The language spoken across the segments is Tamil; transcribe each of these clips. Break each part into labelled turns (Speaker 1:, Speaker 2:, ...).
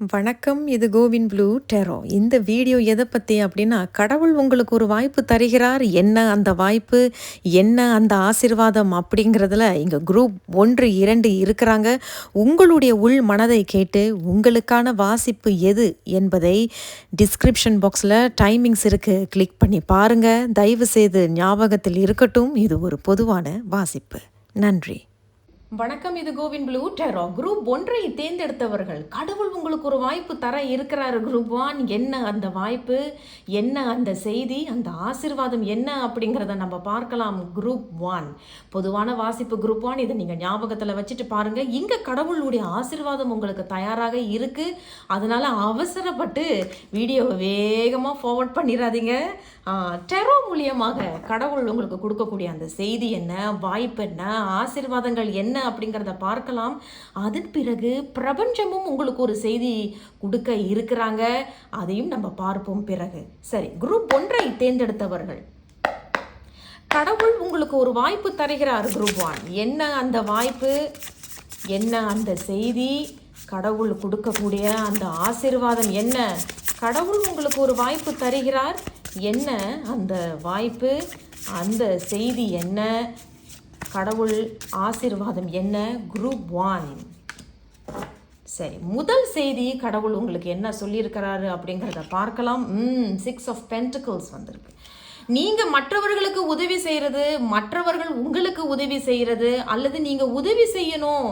Speaker 1: வணக்கம் இது கோவின் ப்ளூ டெரோ. இந்த வீடியோ எதை பற்றி அப்படின்னா கடவுள் உங்களுக்கு ஒரு வாய்ப்பு தருகிறார். என்ன அந்த வாய்ப்பு? என்ன அந்த ஆசிர்வாதம் அப்படிங்கிறதுல இங்கே குரூப் ஒன்று இரண்டு இருக்கிறாங்க. உங்களுடைய உள் மனதை கேட்டு உங்களுக்கான வாசிப்பு எது என்பதை டிஸ்கிரிப்ஷன் பாக்ஸில் டைமிங்ஸ் இருக்குது கிளிக் பண்ணி பாருங்கள் தயவு செய்து ஞாபகத்தில் இருக்கட்டும். இது ஒரு பொதுவான வாசிப்பு. நன்றி.
Speaker 2: வணக்கம் இது கோவின் ப்ளூ டெரோ. குரூப் ஒன்றை தேர்ந்தெடுத்தவர்கள் கடவுள் உங்களுக்கு ஒரு வாய்ப்பு தர இருக்கிறாரு. குரூப் ஒன் என்ன அந்த வாய்ப்பு? என்ன அந்த செய்தி? அந்த ஆசிர்வாதம் என்ன அப்படிங்கிறத நம்ம பார்க்கலாம். Group one. பொதுவான வாசிப்பு குரூப் ஒன். இதை நீங்கள் ஞாபகத்தில் வச்சுட்டு பாருங்கள் இங்கே கடவுளுடைய ஆசிர்வாதம் உங்களுக்கு தயாராக இருக்குது அதனால் அவசரப்பட்டு வீடியோவை வேகமாக ஃபார்வர்ட் பண்ணிடாதீங்க டெரோ மூலியமாக கடவுள் உங்களுக்கு கொடுக்கக்கூடிய அந்த செய்தி என்ன? வாய்ப்பு என்ன? ஆசிர்வாதங்கள் என்ன? அப்படிங்கிறத பார்க்கலாம். அதன் பிறகு பிரபஞ்சமும் உங்களுக்கு ஒரு செய்தி கொடுக்க இருக்கிறாங்க. அதையும் நம்ம பார்ப்போம் பிறகு. சரி குரூப் ஒன்றை தேர்ந்தெடுத்தவர்கள். கடவுள் உங்களுக்கு ஒரு வாய்ப்பு தருகிறார் குரூப் ஒன். என்ன அந்த வாய்ப்பு? என்ன அந்த செய்தி? கடவுள் கொடுக்கக்கூடிய அந்த ஆசீர்வாதம் என்ன? கடவுள் உங்களுக்கு ஒரு வாய்ப்பு தருகிறார். என்ன அந்த வாய்ப்பு? அந்த செய்தி என்ன? கடவுள் ஆசீர்வாதம் என்ன? குரூப் ஒன் சரி முதல் செய்தி கடவுள் உங்களுக்கு என்ன சொல்லியிருக்கிறாரு அப்படிங்கிறத பார்க்கலாம். ம் சிக்ஸ் ஆஃப் பென்டிகல்ஸ் வந்திருக்கு. நீங்கள் மற்றவர்களுக்கு உதவி செய்கிறது மற்றவர்கள் உங்களுக்கு உதவி செய்கிறது அல்லது நீங்கள் உதவி செய்யணும்.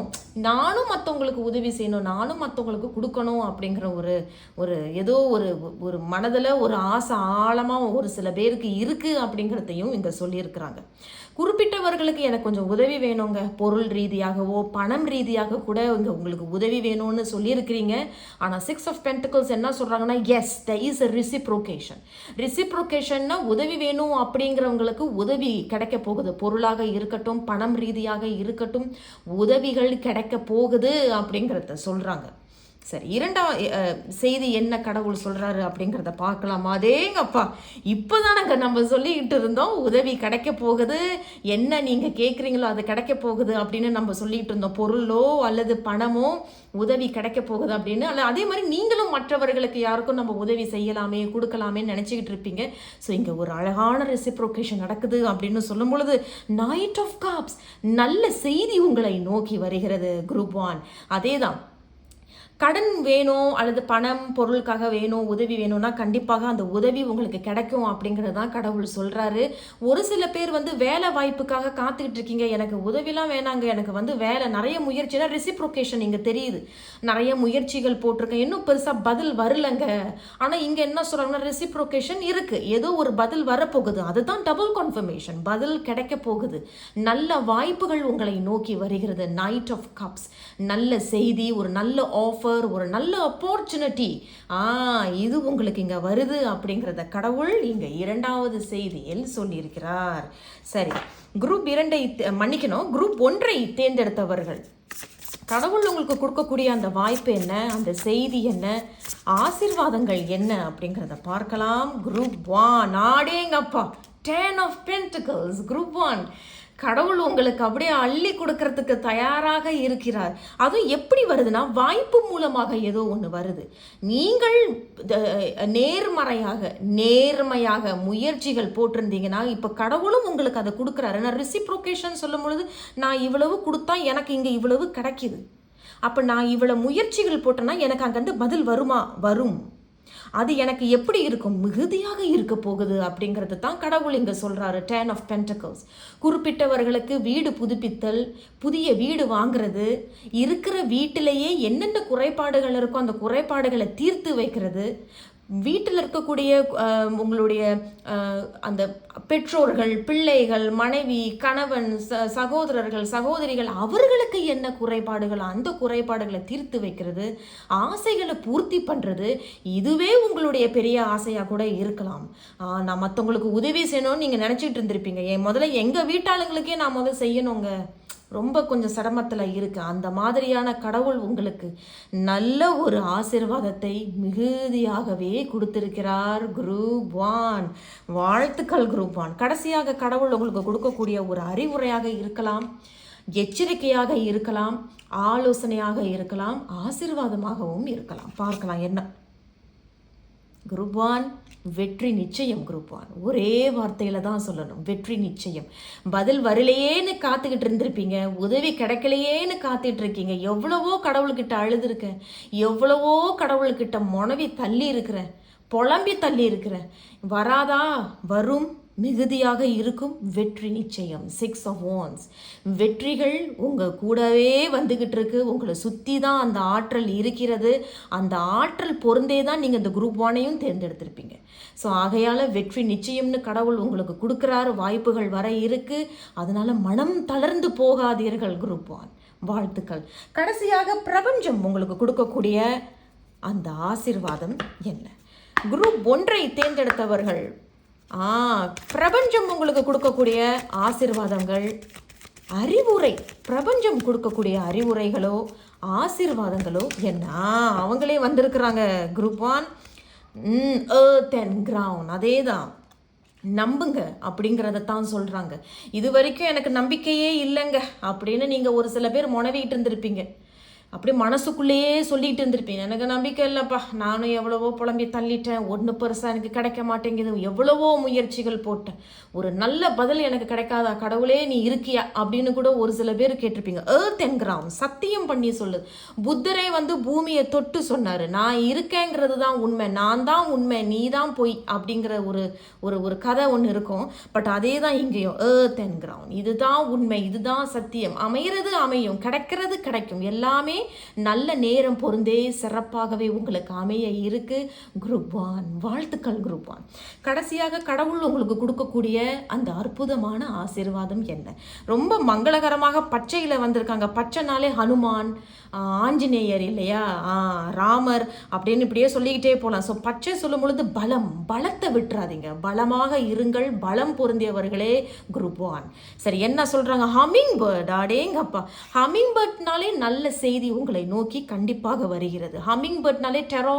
Speaker 2: நானும் மற்றவங்களுக்கு உதவி செய்யணும் நானும் மற்றவங்களுக்கு கொடுக்கணும் அப்படிங்கிற ஒரு ஒரு ஏதோ ஒரு ஒரு மனதில் ஒரு ஆசை ஆழமாக ஒரு சில பேருக்கு இருக்குது அப்படிங்கிறதையும் இங்கே சொல்லியிருக்கிறாங்க. குறிப்பிட்டவர்களுக்கு எனக்கு கொஞ்சம் உதவி வேணுங்க. பொருள் ரீதியாகவோ பணம் ரீதியாக கூட இங்கே உங்களுக்கு உதவி வேணும்னு சொல்லியிருக்கிறீங்க. ஆனால் சிக்ஸ் ஆஃப் பென்டிகல்ஸ் என்ன சொல்கிறாங்கன்னா எஸ் த இஸ் அ ரிசிப்ரோகேஷன் ரிசிப்ரோகேஷன்னா உதவி வேணும் அப்படிங்கிறவங்களுக்கு உதவி கிடைக்க போகுது. பொருளாக இருக்கட்டும் பணம் ரீதியாக இருக்கட்டும் உதவிகள் கிடைக்க போகுது அப்படிங்கிறத சொல்கிறாங்க சரி இரண்டாம் செய்தி என்ன கடவுள் சொல்கிறாரு அப்படிங்கிறத பார்க்கலாம்? அதேங்கப்பா. இப்போதானங்க நம்ம சொல்லிக்கிட்டு இருந்தோம் உதவி கிடைக்க போகுது என்ன நீங்கள் கேட்குறீங்களோ அது கிடைக்க போகுது அப்படின்னு நம்ம சொல்லிக்கிட்டு இருந்தோம். பொருளோ அல்லது பணமோ உதவி கிடைக்க போகுது அப்படின்னு. அல்ல அதே மாதிரி நீங்களும் மற்றவர்களுக்கு யாருக்கும் நம்ம உதவி செய்யலாமே கொடுக்கலாமே நினச்சிக்கிட்டு இருப்பீங்க. ஸோ இங்கே ஒரு அழகான ரெசிப்ரோகேஷன் நடக்குது அப்படின்னு சொல்லும் பொழுது நைட் ஆஃப் காப்ஸ் நல்ல செய்தி உங்களை நோக்கி வருகிறது குரூப் ஒன் அதே தான் கடன் வேணும் அல்லது பணம் பொருளுக்காக வேணும் உதவி வேணும்னா கண்டிப்பாக அந்த உதவி உங்களுக்கு கிடைக்கும் அப்படிங்கிறது தான் கடவுள் சொல்கிறாரு ஒரு சில பேர் வந்து வேலை வாய்ப்புக்காக காத்துக்கிட்டு இருக்கீங்க எனக்கு உதவிலாம் வேணாங்க எனக்கு வந்து வேலை நிறைய முயற்சினா ரெசிப்ரோகேஷன் இங்கே தெரியுது. நிறைய முயற்சிகள் போட்டிருக்கேன் இன்னும் பெருசாக பதில் வரலங்க. ஆனால் இங்கே என்ன சொல்கிறாங்கன்னா ரெசிப்ரோகேஷன் இருக்குது ஏதோ ஒரு பதில் வரப்போகுது. அதுதான் டபுள் கன்ஃபர்மேஷன் பதில் கிடைக்க போகுது. நல்ல வாய்ப்புகள் உங்களை நோக்கி வருகிறது. நைட் ஆஃப் கப்ஸ் நல்ல செய்தி ஒரு நல்ல ஆஃப் ஆஃபர் ஒரு நல்ல ஆப்பர்ச்சுனிட்டி ஆ இது உங்களுக்கு இங்கே வருது அப்படிங்கிறத கடவுள் இங்கே இரண்டாவது செய்தியில் சொல்லியிருக்கிறார். சரி குரூப் இரண்டை மன்னிக்கணும். குரூப் ஒன்றை தேர்ந்தெடுத்தவர்கள். கடவுள் உங்களுக்கு கொடுக்கக்கூடிய அந்த வாய்ப்பு என்ன? அந்த செய்தி என்ன? ஆசீர்வாதங்கள் என்ன? அப்படிங்கிறத பார்க்கலாம். Group one ஆடேங்கப்பா. Ten of pentacles group one கடவுள் உங்களுக்கு அப்படியே அள்ளி கொடுக்கறதுக்கு தயாராக இருக்கிறார். அதுவும் எப்படி வருதுன்னா வாய்ப்பு மூலமாக ஏதோ ஒன்று வருது. நீங்கள் நேர்மறையாக நேர்மையாக முயற்சிகள் போட்டிருந்தீங்கன்னா இப்போ கடவுளும் உங்களுக்கு அதை கொடுக்குறாரு. நான் ரிசிப்ரோகேஷன் சொல்லும் பொழுது நான் இவ்வளவு கொடுத்தா எனக்கு இங்கே இவ்வளவு கிடைக்கிது. அப்போ நான் இவ்வளோ முயற்சிகள் போட்டேன்னா எனக்கு அங்கேருந்து பதில் வருமா? வரும். அது எனக்கு எப்படி இருக்கும்? மிகுதியாக இருக்க போகுது அப்படிங்கிறது தான் கடவுள் இங்கே சொல்கிறாரு டேன் ஆஃப் பென்டக்கல்ஸ் குறிப்பிட்டவர்களுக்கு வீடு புதுப்பித்தல் புதிய வீடு வாங்குறது இருக்கிற வீட்டிலேயே என்னென்ன குறைபாடுகள் இருக்கோ அந்த குறைபாடுகளை தீர்த்து வைக்கிறது வீட்டில் இருக்கக்கூடிய உங்களுடைய அந்த பெற்றோர்கள் பிள்ளைகள் மனைவி கணவன் ச சகோதரர்கள் சகோதரிகள் அவர்களுக்கு என்ன குறைபாடுகள் அந்த குறைபாடுகளை தீர்த்து வைக்கிறது ஆசைகளை பூர்த்தி பண்ணுறது இதுவே உங்களுடைய பெரிய ஆசையாக கூட இருக்கலாம். நான் மற்றவங்களுக்கு உதவி செய்யணும்னு நீங்கள் நினச்சிட்டு இருந்திருப்பீங்க. என் முதல்ல எங்கள் வீட்டாளுங்களுக்கே நான் முதல்ல செய்யணுங்க. ரொம்ப கொஞ்சம் சிரமத்தில் இருக்குது அந்த மாதிரியான கடவுள் உங்களுக்கு நல்ல ஒரு ஆசீர்வாதத்தை மிகுதியாகவே கொடுத்திருக்கிறார். குரூப் ஒன் வாழ்த்துக்கள் குரூப் ஒன் கடைசியாக கடவுள் உங்களுக்கு கொடுக்கக்கூடிய ஒரு அறிவுரையாக இருக்கலாம் எச்சரிக்கையாக இருக்கலாம் ஆலோசனையாக இருக்கலாம் ஆசீர்வாதமாகவும் இருக்கலாம். பார்க்கலாம் என்ன குரூப் ஒன் வெற்றி நிச்சயம் குரூப் ஒன் ஒரே வார்த்தையில் தான் சொல்லணும் வெற்றி நிச்சயம். பதில் வரலையேன்னு காத்துக்கிட்டு இருந்திருப்பீங்க உதவி கிடைக்கலையேன்னு காத்துட்டு இருக்கீங்க. எவ்வளவோ கடவுள்கிட்ட அழுதுருக்கேன் எவ்வளவோ கடவுள்கிட்ட முனவி தள்ளி இருக்கிறேன் புலம்பி தள்ளி இருக்கிறேன் வராதா? வரும். மிகுதியாக இருக்கும் வெற்றி நிச்சயம். சிக்ஸ் ஆஃப் ஓன்ஸ் வெற்றிகள் உங்கள் கூடவே வந்துக்கிட்டு இருக்கு உங்களை சுற்றி தான் அந்த ஆற்றல் இருக்கிறது. அந்த ஆற்றல் பொருந்தே தான் நீங்கள் இந்த குரூப் ஒனையும் தேர்ந்தெடுத்திருப்பீங்க. ஸோ ஆகையால் வெற்றி நிச்சயம்னு கடவுள் உங்களுக்கு கொடுக்குறாரு. வாய்ப்புகள் வர இருக்குது அதனால் மனம் தளர்ந்து போகாதீர்கள் குரூப் ஒன் வாழ்த்துக்கள். கடைசியாக பிரபஞ்சம் உங்களுக்கு கொடுக்கக்கூடிய அந்த ஆசிர்வாதம் என்ன? குரூப் ஒன்றை தேர்ந்தெடுத்தவர்கள் பிரபஞ்சம் உங்களுக்கு கொடுக்கக்கூடிய ஆசிர்வாதங்கள். அறிவுரை பிரபஞ்சம் கொடுக்கக்கூடிய அறிவுரைகளோ ஆசீர்வாதங்களோ என்ன? அவங்களே வந்திருக்கிறாங்க group one earth and ground அதே தான் நம்புங்க அப்படிங்கிறத தான் சொல்கிறாங்க இது வரைக்கும் எனக்கு நம்பிக்கையே இல்லைங்க அப்படின்னு நீங்கள் ஒரு சில பேர் முனவிட்டு இருந்திருப்பீங்க. அப்படியே மனசுக்குள்ளேயே சொல்லிட்டு இருந்திருப்பீங்க எனக்கு நம்பிக்கை இல்லைப்பா. நானும் எவ்வளவோ புலம்பி தள்ளிட்டேன். ஒன்று பெருசாக எனக்கு கிடைக்க மாட்டேங்குது. எவ்வளவோ முயற்சிகள் போட்டேன். ஒரு நல்ல பதில் எனக்கு கிடைக்காதா? கடவுளே நீ இருக்கியா? அப்படின்னு கூட ஒரு சில பேர் கேட்டிருப்பீங்க. ஏர்த் என்கிறான் சத்தியம் பண்ணி சொல்லுது புத்தரை வந்து பூமியை தொட்டு சொன்னார். நான் இருக்கேங்கிறது தான் உண்மை. நான் தான் உண்மை. நீ தான் பொய் அப்படிங்கிற ஒரு ஒரு ஒரு கதை ஒன்று இருக்கும். பட் அதே தான் இங்கேயும். ஏர்த் என்கிறான் இதுதான் உண்மை. இதுதான் சத்தியம். அமையிறது அமையும். கிடைக்கிறது கிடைக்கும். எல்லாமே நல்ல நேரம் பொருந்தே சிறப்பாகவே உங்களுக்கு அமைய இருக்கு. குரூப் ஒன் வாழ்த்துக்கள் குரூப் ஒன் கடைசியாக கடவுள் உங்களுக்கு கொடுக்கக்கூடிய அந்த அற்புதமான ஆசீர்வாதம் என்ன? ரொம்ப மங்களகரமாக பச்சையில் வந்திருக்காங்க. பச்சைனாலே ஹனுமான் ஆஞ்சநேயர் இல்லையா? ராமர் அப்படின்னு இப்படியே சொல்லிக்கிட்டே போகலாம் ஸோ பச்சை சொல்லும் பொழுது பலம் பலத்தை விட்டுறாதீங்க. பலமாக இருங்கள் பலம் பொருந்தியவர்களே குரூப் ஒன் சரி என்ன சொல்கிறாங்க ஹமிங் பேர்ட் அடேங்கப்பா. ஹமிங் பேர்ட்னாலே நல்ல செய்தி உங்களை நோக்கி கண்டிப்பாக வருகிறது. ஹமிங் பேர்ட்னாலே டெரோ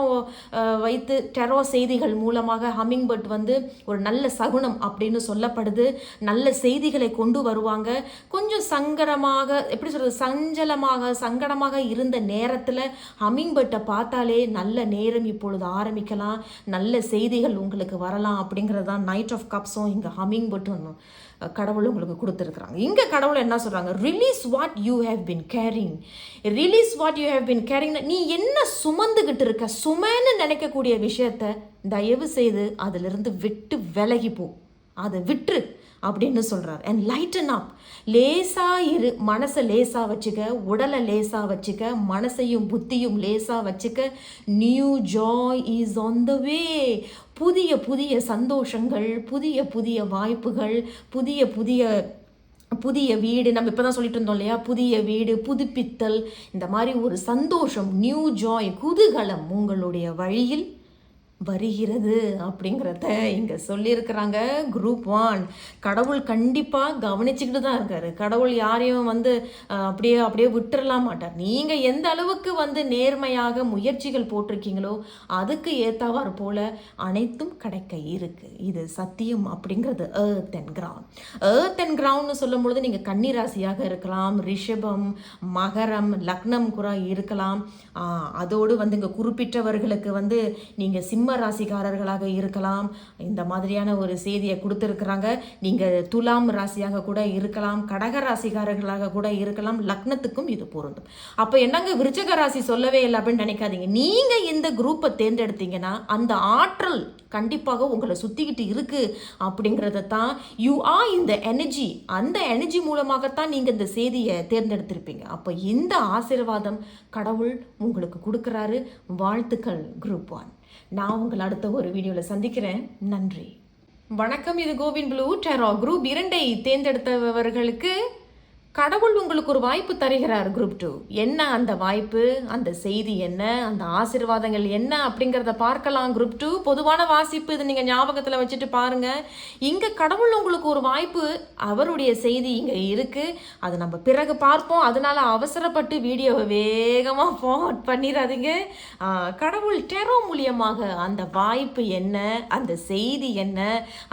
Speaker 2: வைத்து டெரோ செய்திகள் மூலமாக ஹமிங் பேர்ட் வந்து ஒரு நல்ல சகுனம் அப்படின்னு சொல்லப்படுது. நல்ல செய்திகளை கொண்டு வருவாங்க. கொஞ்சம் சங்கடமாக எப்படி சொல்கிறது சஞ்சலமாக சங்கடமாக இருந்த நேரத்தில் ஹமிங் பேர்ட்டை பார்த்தாலே நல்ல நேரம் இப்பொழுது ஆரம்பிக்கலாம். நல்ல செய்திகள் உங்களுக்கு வரலாம் அப்படிங்கிறது தான் நைட் ஆஃப் கப்ஸும் இங்கே ஹமிங் பேர்ட்டும் கடவுள் உங்களுக்கு கொடுத்துருக்குறாங்க. இங்கே கடவுள் என்ன சொல்கிறாங்க release what you have been carrying release what you have been carrying நீ என்ன சுமந்துக்கிட்டு இருக்க? சுமன்னு நினைக்கக்கூடிய விஷயத்த தயவு செய்து அதிலிருந்து விட்டு விலகி போ. அதை விட்டுரு. அப்படின்னு சொல்கிறார் அண்ட் லைட்டன் அப் லேசாக இரு மனசை லேசாக வச்சுக்க உடலை லேசாக வச்சுக்க மனசையும் புத்தியும் லேசாக வச்சுக்க new joy is on the way புதிய புதிய சந்தோஷங்கள் புதிய புதிய வாய்ப்புகள் புதிய புதிய புதிய வீடு நம்ம இப்போ தான் சொல்லிட்டு இருந்தோம் இல்லையா? புதிய வீடு புதுப்பித்தல் இந்த மாதிரி ஒரு சந்தோஷம் நியூ ஜாய் குதூகலம் உங்களுடைய வழியில் வருகிறது அப்படிங்கிறத இங்கே சொல்லியிருக்கிறாங்க. குரூப் ஒன் கடவுள் கண்டிப்பாக கவனிச்சுக்கிட்டு தான் இருக்காரு. கடவுள் யாரையும் வந்து அப்படியே அப்படியே விட்டுறலாம் மாட்டார். நீங்கள் எந்த அளவுக்கு வந்து நேர்மையாக முயற்சிகள் போட்டிருக்கீங்களோ அதுக்கு ஏற்றவாறு போல அனைத்தும் கிடைக்க இருக்கு. இது சத்தியம் அப்படிங்கிறது earth and ground earth and கிரவுண்ட்னு சொல்லும் பொழுது நீங்கள் கன்னிராசியாக இருக்கலாம் ரிஷபம் மகரம் லக்னம் கூட இருக்கலாம். அதோடு வந்து இங்கே குறிப்பிட்டவர்களுக்கு வந்து நீங்கள் சிம்ம ராசிக்காரர்களாக இருக்கலாம். இந்த மாதிரியான ஒரு செய்தியை கொடுத்துருக்குறாங்க. நீங்கள் துலாம் ராசியாக கூட இருக்கலாம் கடக ராசிக்காரர்களாக கூட இருக்கலாம் லக்னத்துக்கும் இது பொருந்தும். அப்போ என்னங்க விருச்சக ராசி சொல்லவே இல்லை அப்படின்னு நினைக்காதீங்க. நீங்கள் இந்த குரூப்பை தேர்ந்தெடுத்தீங்கன்னா அந்த ஆற்றல் கண்டிப்பாக உங்களை சுற்றிக்கிட்டு இருக்குது அப்படிங்கிறத தான் யூ ஆர் இந்த எனர்ஜி அந்த எனர்ஜி மூலமாகத்தான் நீங்கள் இந்த செய்தியை தேர்ந்தெடுத்திருப்பீங்க. அப்போ இந்த ஆசீர்வாதம் கடவுள் உங்களுக்கு கொடுக்குறாரு. வாழ்த்துக்கள் குரூப் ஒன் நான் உங்களை அடுத்த ஒரு வீடியோவில் சந்திக்கிறேன். நன்றி. வணக்கம் இது கோவின் ப்ளூ டெரா குரூப் இரண்டை தேர்ந்தெடுத்தவர்களுக்கு கடவுள் உங்களுக்கு ஒரு வாய்ப்பு தருகிறார் குரூப் டூ என்ன அந்த வாய்ப்பு? அந்த செய்தி என்ன? அந்த ஆசீர்வாதங்கள் என்ன? அப்படிங்கிறத பார்க்கலாம் குரூப் டூ பொதுவான வாசிப்பு இது நீங்கள் ஞாபகத்தில் வச்சுட்டு பாருங்கள் இங்கே கடவுள் உங்களுக்கு ஒரு வாய்ப்பு அவருடைய செய்தி இங்கே இருக்குது அது நம்ம பிறகு பார்ப்போம். அதனால் அவசரப்பட்டு வீடியோவை வேகமாக ஃபார்வர்ட் பண்ணிடாதீங்க. கடவுள் டெரோ மூலியமாக அந்த வாய்ப்பு என்ன? அந்த செய்தி என்ன?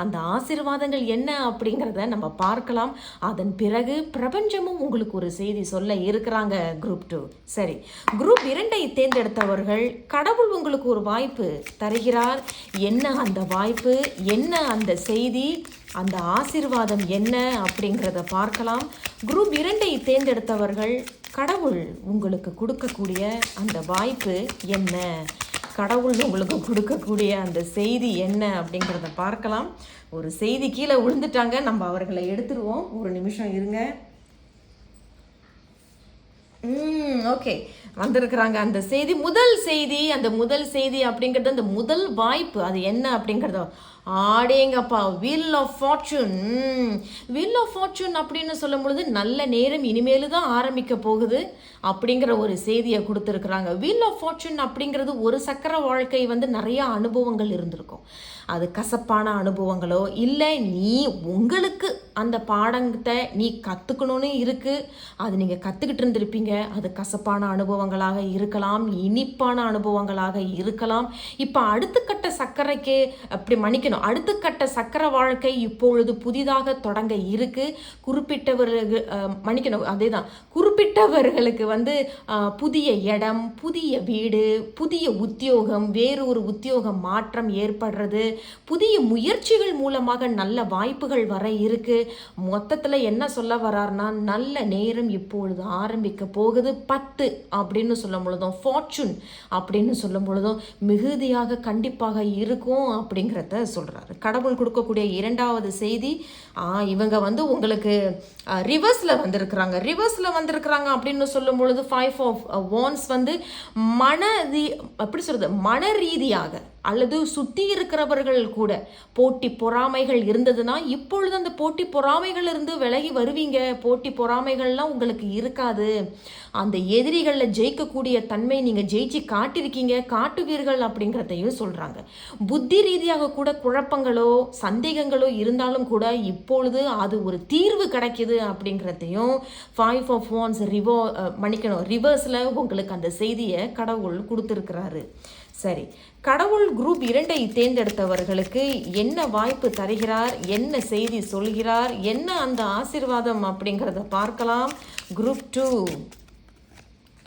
Speaker 2: அந்த ஆசிர்வாதங்கள் என்ன? அப்படிங்கிறத நம்ம பார்க்கலாம். அதன் பிறகு பிரபஞ்ச கொஞ்சமும் உங்களுக்கு ஒரு செய்தி சொல்ல இருக்கிறாங்க குரூப் டூ சரி குரூப் இரண்டை தேர்ந்தெடுத்தவர்கள் கடவுள் உங்களுக்கு ஒரு வாய்ப்பு தருகிறார். என்ன அந்த வாய்ப்பு? என்ன அந்த செய்தி? அந்த ஆசீர்வாதம் என்ன அப்படிங்கிறத பார்க்கலாம். குரூப் இரண்டை தேர்ந்தெடுத்தவர்கள் கடவுள் உங்களுக்கு கொடுக்கக்கூடிய அந்த வாய்ப்பு என்ன? கடவுள் உங்களுக்கு கொடுக்கக்கூடிய அந்த செய்தி என்ன அப்படிங்கிறத பார்க்கலாம். ஒரு செய்தி கீழே விழுந்துட்டாங்க. நம்ம அவர்களை எடுத்துருவோம். ஒரு நிமிஷம் இருங்க. ஓகே. வந்திருக்கிறாங்க அந்த செய்தி. முதல் செய்தி அந்த முதல் செய்தி அப்படிங்கிறது அந்த முதல் வாய்ப்பு. அது என்ன அப்படிங்கிறத. ஆடேங்கப்பா wheel of fortune wheel of fortune அப்படின்னு சொல்லும் பொழுது நல்ல நேரம் இனிமேலு தான் ஆரம்பிக்க போகுது. அப்படிங்கிற ஒரு செய்தியை கொடுத்துருக்குறாங்க. வீல் ஆஃப் ஃபார்ச்சூன் அப்படிங்கிறது ஒரு சக்கர வாழ்க்கை வந்து நிறைய அனுபவங்கள் இருந்திருக்கும். அது கசப்பான அனுபவங்களோ இல்லை நீ உங்களுக்கு அந்த பாடத்தை நீ கற்றுக்கணும்னு இருக்குது அது நீங்கள் கற்றுக்கிட்டு இருந்திருப்பீங்க. அது கசப்பான அனுபவங்களாக இருக்கலாம் இனிப்பான அனுபவங்களாக இருக்கலாம். இப்போ அடுத்த கட்ட சர்க்கரைக்கு அப்படி மன்னிக்கணும். அடுத்த கட்ட சக்கர வாழ்க்கை இப்பொழுது புதிதாக தொடங்க இருக்குது குறிப்பிட்டவர்கள் மன்னிக்கணும். அதே தான் குறிப்பிட்டவர்களுக்கு வந்து புதிய இடம் புதிய வீடு புதிய உத்தியோகம் வேறு ஒரு உத்தியோக மாற்றம் ஏற்படுறது புதிய முயற்சிகள் மூலமாக நல்ல வாய்ப்புகள் வர இருக்குது மொத்தத்தில் என்ன சொல்ல வரார்னா நல்ல நேரம் இப்பொழுது ஆரம்பிக்க போகுது. பத்து அப்படின்னு சொல்லும் பொழுதும் ஃபார்ச்சூன் அப்படின்னு சொல்லும் பொழுதும் மிகுதியாக கண்டிப்பாக இருக்கும் அப்படிங்கிறத சொல்கிறாரு கடவுள் கொடுக்கக்கூடிய இரண்டாவது செய்தி இவங்க வந்து உங்களுக்கு ரிவர்ஸில் வந்திருக்கிறாங்க. ரிவர்ஸில் வந்திருக்கிறாங்க அப்படின்னு சொல்லும் பொழுது ஃபைவ் ஆஃப் வான்ஸ் வந்து மன ரீ- எப்படி சொல்கிறது மன ரீதியாக அல்லது சுற்றி இருக்கிறவர்கள் கூட போட்டி பொறாமைகள் இருந்ததுன்னா இப்பொழுது அந்த போட்டி பொறாமைகள் இருந்து விலகி வருவீங்க. போட்டி பொறாமைகள்லாம் உங்களுக்கு இருக்காது. அந்த எதிரிகளில் ஜெயிக்கக்கூடிய தன்மை நீங்கள் ஜெயிச்சு காட்டியிருக்கீங்க. காட்டுவீர்கள் அப்படிங்கிறதையும் சொல்கிறாங்க புத்தி ரீதியாக கூட குழப்பங்களோ சந்தேகங்களோ இருந்தாலும் கூட இப்பொழுது அது ஒரு தீர்வு கிடைக்கிது அப்படிங்கிறதையும் ஃபைவ் ஆஃப் ஒன்ஸ் ரிவோ மன்னிக்கணும் ரிவர்ஸில் உங்களுக்கு அந்த செய்தியை கடவுள் கொடுத்துருக்கிறாரு. சரி. கடவுள் குரூப் இரண்டை தேர்ந்தெடுத்தவர்களுக்கு என்ன வாய்ப்பு தருகிறார்? என்ன செய்தி சொல்கிறார்? என்ன அந்த ஆசீர்வாதம் அப்படிங்கிறத பார்க்கலாம். Group two.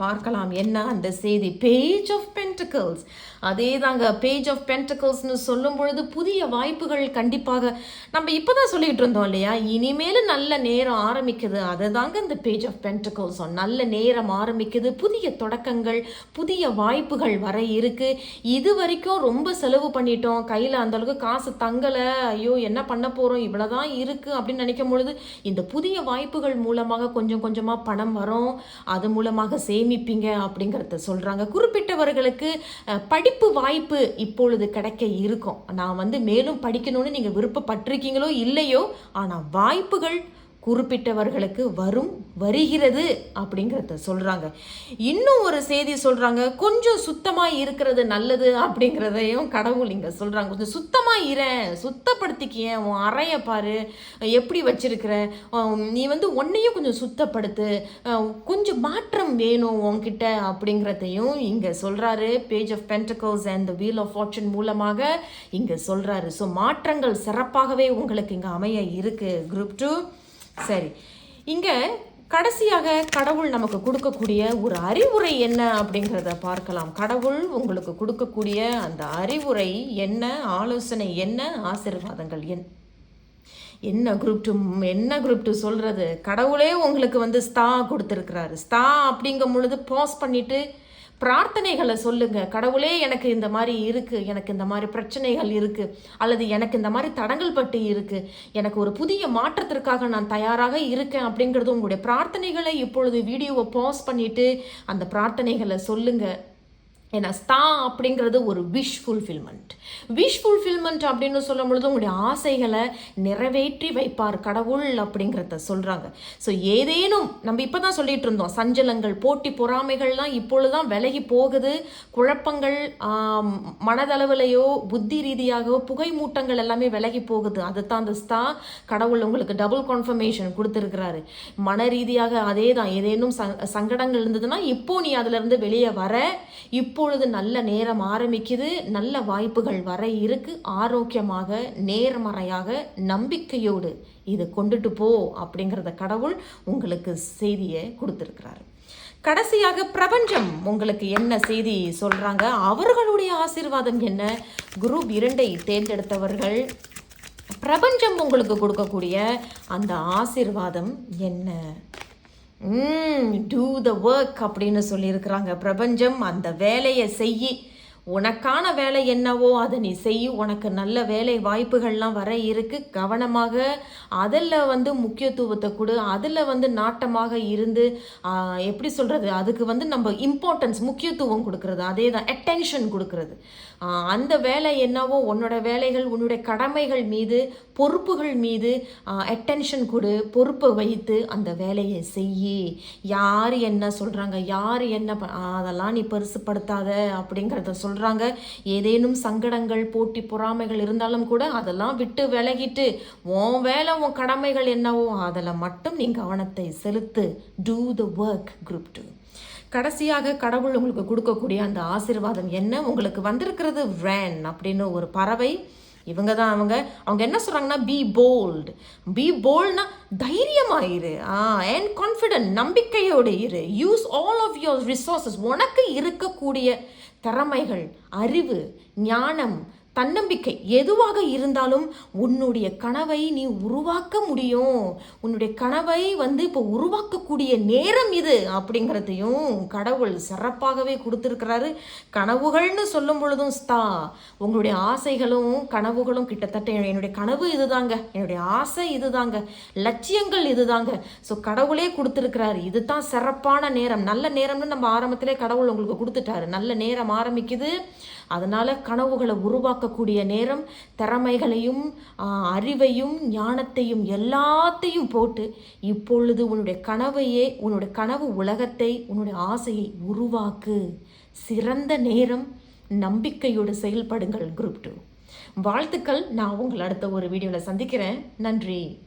Speaker 2: பார்க்கலாம். என்ன? அந்த செய்தி. பேஜ் ஆஃப் பென்டிக்கல்ஸ் அதே தாங்க பேஜ் ஆஃப் பென்டிக்கல்ஸ்னு சொல்லும் பொழுது புதிய வாய்ப்புகள் கண்டிப்பாக நம்ம இப்போ தான் சொல்லிட்டு இருந்தோம் இல்லையா? இனிமேல் நல்ல நேரம் ஆரம்பிக்குது. அதை தாங்க இந்த பேஜ் ஆஃப் பென்டிகல்ஸ் நல்ல நேரம் ஆரம்பிக்குது. புதிய தொடக்கங்கள் புதிய வாய்ப்புகள் வர இருக்கு. இது வரைக்கும் ரொம்ப செலவு பண்ணிட்டோம். கையில் அந்தளவுக்கு காசு தங்கலை. ஐயோ என்ன பண்ண போகிறோம் இவ்வளோதான் இருக்குது அப்படின்னு நினைக்கும் பொழுது இந்த புதிய வாய்ப்புகள் மூலமாக கொஞ்சம் கொஞ்சமாக பணம் வரும். அது மூலமாக சே சேமிப்பீங்க அப்படிங்கிறத சொல்கிறாங்க குறிப்பிட்டவர்களுக்கு படிப்பு வாய்ப்பு இப்பொழுது கிடைக்க இருக்கும். நான் வந்து மேலும் படிக்கணும்னு நீங்கள் விருப்பப்பட்டிருக்கீங்களோ இல்லையோ ஆனால் வாய்ப்புகள் குறிப்பிட்டவர்களுக்கு வரும் வருகிறது அப்படிங்கிறத சொல்கிறாங்க இன்னும் ஒரு செய்தி சொல்கிறாங்க கொஞ்சம் சுத்தமாக இருக்கிறது நல்லது அப்படிங்கிறதையும் கடவுள் இங்கே சொல்கிறாங்க கொஞ்சம் சுத்தமாக இரேன் சுத்தப்படுத்திக்கிய உன் அறையை பாரு எப்படி வச்சிருக்கிற நீ வந்து உன்னையும் கொஞ்சம் சுத்தப்படுத்து கொஞ்சம் மாற்றம் வேணும் உன்கிட்ட அப்படிங்கிறதையும் இங்கே சொல்கிறாரு page of pentacles and the wheel of fortune மூலமாக இங்கே சொல்கிறாரு ஸோ மாற்றங்கள் சிறப்பாகவே உங்களுக்கு இங்கே அமைய இருக்குது குரூப் டூ சரி. இங்கே கடைசியாக கடவுள் நமக்கு கொடுக்கக்கூடிய ஒரு அறிவுரை என்ன அப்படிங்கிறத பார்க்கலாம். கடவுள் உங்களுக்கு கொடுக்கக்கூடிய அந்த அறிவுரை என்ன ஆலோசனை என்ன ஆசீர்வாதங்கள் என் என்ன குரூப் டூ என்ன குரூப் டூ சொல்கிறது கடவுளே உங்களுக்கு வந்து ஸ்தா கொடுத்துருக்கிறாரு. ஸ்தா அப்படிங்கும் பொழுது பாஸ் பண்ணிவிட்டு பிரார்த்தனைகளை சொல்லுங்க. கடவுளே எனக்கு இந்த மாதிரி இருக்கு. எனக்கு இந்த மாதிரி பிரச்சனைகள் இருக்கு. அல்லது எனக்கு இந்த மாதிரி தடங்கள் பட்டு இருக்கு. எனக்கு ஒரு புதிய மாற்றத்திற்காக நான் தயாராக இருக்கேன் அப்படிங்கிறது உங்களுடைய பிரார்த்தனைகளை இப்பொழுது வீடியோவை பாஸ் பண்ணிட்டு அந்த பிரார்த்தனைகளை சொல்லுங்க. ஏன்னா ஸ்தா அப்படிங்கிறது ஒரு விஷ் ஃபுல்ஃபில்மெண்ட் விஷ் ஃபுல்ஃபில்மெண்ட் அப்படின்னு சொல்லும் பொழுது உங்களுடைய ஆசைகளை நிறைவேற்றி வைப்பார் கடவுள் அப்படிங்கிறத சொல்கிறாங்க ஸோ ஏதேனும் நம்ம இப்போ தான் சொல்லிட்டு இருந்தோம் சஞ்சலங்கள் போட்டி பொறாமைகள்லாம் இப்பொழுதுதான் விலகி போகுது. குழப்பங்கள் மனதளவுலையோ புத்தி ரீதியாகவோ புகை மூட்டங்கள் எல்லாமே விலகி போகுது. அதுதான் அந்த ஸ்தா கடவுள் உங்களுக்கு டபுள் கன்ஃபர்மேஷன் கொடுத்துருக்கிறாரு. மன ரீதியாக அதே தான் ஏதேனும் சங்கடங்கள் இருந்ததுன்னா இப்போ நீ அதுலேருந்து வெளியே வர. இப்போ இப்பொழுது நல்ல நேரம் ஆரம்பிக்குது. நல்ல வாய்ப்புகள் வர இருக்கு. ஆரோக்கியமாக நேர்மறையாக நம்பிக்கையோடு இது கொண்டுட்டு போ அப்படிங்கிறத கடவுள் உங்களுக்கு செய்தியை கொடுத்துருக்கிறாரு. கடைசியாக பிரபஞ்சம் உங்களுக்கு என்ன செய்தி சொல்கிறாங்க அவர்களுடைய ஆசீர்வாதம் என்ன? குரூப் இரண்டை தேர்ந்தெடுத்தவர்கள் பிரபஞ்சம் உங்களுக்கு கொடுக்கக்கூடிய அந்த ஆசீர்வாதம் என்ன? டூ த ஒர்க் அப்படின்னு சொல்லியிருக்கிறாங்க. பிரபஞ்சம் அந்த வேலையை செய்யி உனக்கான வேலை என்னவோ அதை நீ செய் உனக்கு நல்ல வேலை வாய்ப்புகள்லாம் வர இருக்கு. கவனமாக அதில் வந்து முக்கியத்துவத்தை கொடு. அதில் வந்து நாட்டமாக இருந்து எப்படி சொல்கிறது அதுக்கு வந்து நம்ம இம்பார்ட்டன்ஸ் முக்கியத்துவம் கொடுக்கறது. அதே தான் அட்டென்ஷன் கொடுக்கறது. அந்த வேலை என்னவோ உன்னோட வேலைகள் உன்னுடைய கடமைகள் மீது பொறுப்புகள் மீது அட்டென்ஷன் கொடு பொறுப்பை வைத்து அந்த வேலையை செய்யி. யார் என்ன சொல்கிறாங்க யார் என்ன ப- அதெல்லாம் நீ பெருசுப்படுத்தாத அப்படிங்கிறத சொல்கிறாங்க ஏதேனும் சங்கடங்கள் போட்டி பொறாமைகள் இருந்தாலும் கூட அதெல்லாம் விட்டு விலகிட்டு உன் வேலை உன் கடமைகள் என்னவோ அதில் மட்டும் நீ கவனத்தை செலுத்து. Do the work group two கடைசியாக கடவுள் உங்களுக்கு கொடுக்கக்கூடிய அந்த ஆசீர்வாதம் என்ன? உங்களுக்கு வந்திருக்கிறது வேன் அப்படின்னு ஒரு பறவை. இவங்க தான் அவங்க. அவங்க என்ன சொல்கிறாங்கன்னா பி போல்டு பி போல்ட்னா தைரியமாயிரு ஆ அண்ட் கான்ஃபிடென்ட் நம்பிக்கையோடு இரு. Use all of your resources உனக்கு இருக்கக்கூடிய திறமைகள் அறிவு ஞானம் தன்னம்பிக்கை எதுவாக இருந்தாலும் உன்னுடைய கனவை நீ உருவாக்க முடியும். உன்னுடைய கனவை வந்து இப்போ உருவாக்கக்கூடிய நேரம் இது அப்படிங்கிறதையும் கடவுள் சிறப்பாகவே கொடுத்துருக்கிறாரு. கனவுகள்னு சொல்லும் பொழுதும் ஸ்தா உங்களுடைய ஆசைகளும் கனவுகளும் கிட்டத்தட்ட என்னுடைய கனவு இதுதாங்க. என்னுடைய ஆசை இதுதாங்க. லட்சியங்கள் இதுதாங்க. ஸோ கடவுளே கொடுத்துருக்கிறாரு. இதுதான் சிறப்பான நேரம். நல்ல நேரம்னு நம்ம ஆரம்பத்திலே கடவுள் உங்களுக்கு கொடுத்துட்டாரு. நல்ல நேரம் ஆரம்பிக்குது. அதனால் கனவுகளை உருவாக்கக்கூடிய நேரம் திறமைகளையும் அறிவையும் ஞானத்தையும் எல்லாத்தையும் போட்டு இப்பொழுது உன்னுடைய கனவையே உன்னுடைய கனவு உலகத்தை உன்னுடைய ஆசையை உருவாக்கு. சிறந்த நேரம் நம்பிக்கையோடு செயல்படுங்கள் குரூப் டூ. வாழ்த்துக்கள். நான் உங்களை அடுத்த ஒரு வீடியோவில் சந்திக்கிறேன். நன்றி.